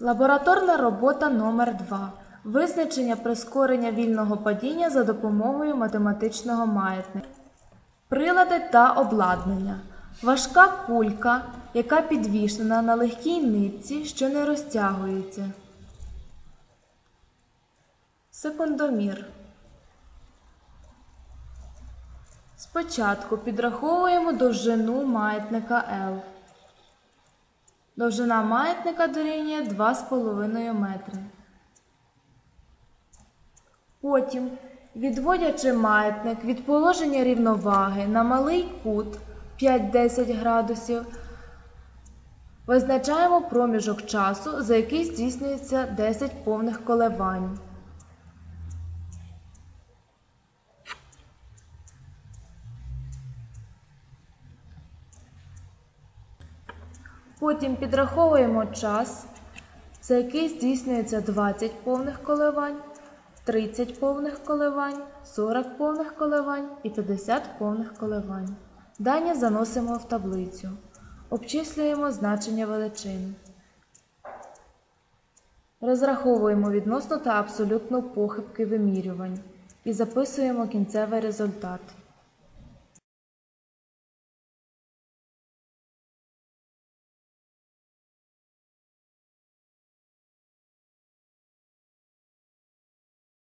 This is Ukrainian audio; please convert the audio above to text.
Лабораторна робота номер 2 Визначення прискорення вільного падіння за допомогою математичного маятника. Прилади та обладнання. Важка кулька, яка підвішена на легкій нитці, що не розтягується. Секундомір. Спочатку підраховуємо довжину маятника L. Довжина маятника дорівнює 2,5 метри. Потім, відводячи маятник від положення рівноваги на малий кут 5-10 градусів, визначаємо проміжок часу, за який здійснюється 10 повних коливань. Потім підраховуємо час, за який здійснюється 20 повних коливань, 30 повних коливань, 40 повних коливань і 50 повних коливань. Дані заносимо в таблицю. Обчислюємо значення величин. Розраховуємо відносну та абсолютну похибки вимірювань і записуємо кінцевий результат.